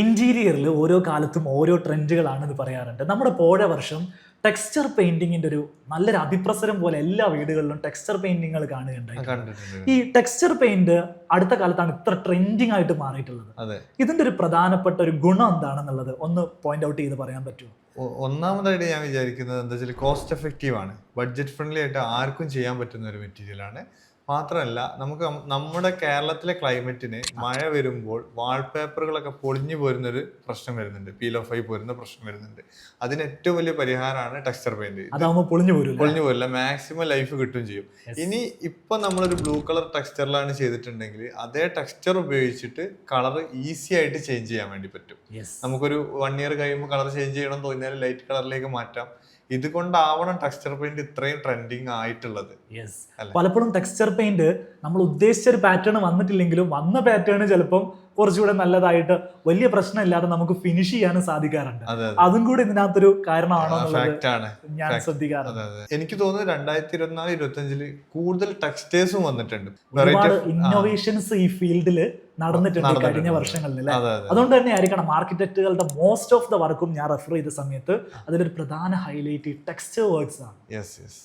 ഇന്റീരിയറിൽ ഓരോ കാലത്തും ഓരോ ട്രെൻഡുകളാണെന്ന് പറയാറുണ്ട്. നമ്മുടെ പോഴ വർഷം ടെക്സ്ചർ പെയിന്റിങ്ങിന്റെ ഒരു നല്ലൊരു അഭിപ്രസരം പോലെ എല്ലാ വീടുകളിലും ടെക്സ്ചർ പെയിന്റിങ്ങൾ കാണുകയുണ്ടായി. ഈ ടെക്സ്ചർ പെയിന്റ് അടുത്ത കാലത്താണ് ഇത്ര ട്രെൻഡിങ് ആയിട്ട് മാറിയിട്ടുള്ളത്. ഇതിന്റെ ഒരു പ്രധാനപ്പെട്ട ഒരു ഗുണം എന്താണെന്നുള്ളത് ഒന്ന് പോയിന്റ് ഔട്ട് ചെയ്ത് പറയാൻ പറ്റുമോ? ഒന്നാമതായിട്ട് ഞാൻ വിചാരിക്കുന്നത് എന്താ വെച്ചാൽ കോസ്റ്റ് എഫക്റ്റീവ് ആണ്. ബഡ്ജറ്റ് ഫ്രണ്ട്ലി ആയിട്ട് ആർക്കും ചെയ്യാൻ പറ്റുന്ന ഒരു മെറ്റീരിയൽ ആണ്. മാത്രമല്ല നമുക്ക് നമ്മുടെ കേരളത്തിലെ ക്ലൈമറ്റിന് മഴ വരുമ്പോൾ വാൾപേപ്പറുകളൊക്കെ പൊളിഞ്ഞു പോരുന്നൊരു പ്രശ്നം വരുന്നുണ്ട്. പീൽ ഓഫ് ആയി പോരുന്ന പ്രശ്നം വരുന്നുണ്ട്. അതിന് ഏറ്റവും വലിയ പരിഹാരമാണ് ടെക്സ്ചർ പെയിന്റ്. പൊളിഞ്ഞു പോരും പൊളിഞ്ഞു പോരില്ല. മാക്സിമം ലൈഫ് കിട്ടും ചെയ്യും. ഇനി ഇപ്പൊ നമ്മളൊരു ബ്ലൂ കളർ ടെക്സ്ചറിലാണ് ചെയ്തിട്ടുണ്ടെങ്കിൽ അതേ ടെക്സ്ചർ ഉപയോഗിച്ചിട്ട് കളർ ഈസി ആയിട്ട് ചേഞ്ച് ചെയ്യാൻ വേണ്ടി പറ്റും. നമുക്കൊരു വൺ ഇയർ കഴിയുമ്പോൾ കളർ ചേഞ്ച് ചെയ്യണം തോന്നിയാൽ ലൈറ്റ് കളറിലേക്ക് മാറ്റാം. ഇതുകൊണ്ടാവണം ടെക്സ്ചർ പെയിന്റ് ഇത്രയും ട്രെൻഡിങ് ആയിട്ടുള്ളത്? പലപ്പോഴും ടെക്സ്ചർ പെയിന്റ് നമ്മൾ ഉദ്ദേശിച്ച ഒരു പാറ്റേൺ വന്നിട്ടില്ലെങ്കിലും വന്ന പാറ്റേൺ ചിലപ്പം കുറച്ചുകൂടെ നല്ലതായിട്ട് വലിയ പ്രശ്നമില്ലാതെ നമുക്ക് ഫിനിഷ് ചെയ്യാനും സാധിക്കാറുണ്ട്. അതെ കൂടി ഇതിനകത്തൊരു കാരണമാണോ ഞാൻ. ശ്രദ്ധിക്കാറുണ്ട്. എനിക്ക് തോന്നുന്നു രണ്ടായിരത്തി ഇരുപത്തിനാല് ഇരുപത്തി അഞ്ചിൽ കൂടുതൽ ടെക്സ്റ്റേഴ്സും വന്നിട്ടുണ്ട്. ഒരുപാട് ഇന്നോവേഷൻസ് ഈ ഫീൽഡിൽ നടന്നിട്ടുണ്ട് കഴിഞ്ഞ വർഷങ്ങളിൽ അല്ലേ? അതെ അതെ. അതുകൊണ്ട് തന്നെ ആയിരിക്കണം ആർക്കിടെക്റ്റുകളുടെ മോസ്റ്റ് ഓഫ് ദ വർക്കും ഞാൻ റെഫർ ചെയ്ത സമയത്ത് അതിലൊരു പ്രധാന ഹൈലൈറ്റ് ടെക്സ്റ്റ് വർക്ക്സ് ആണ്. Yes yes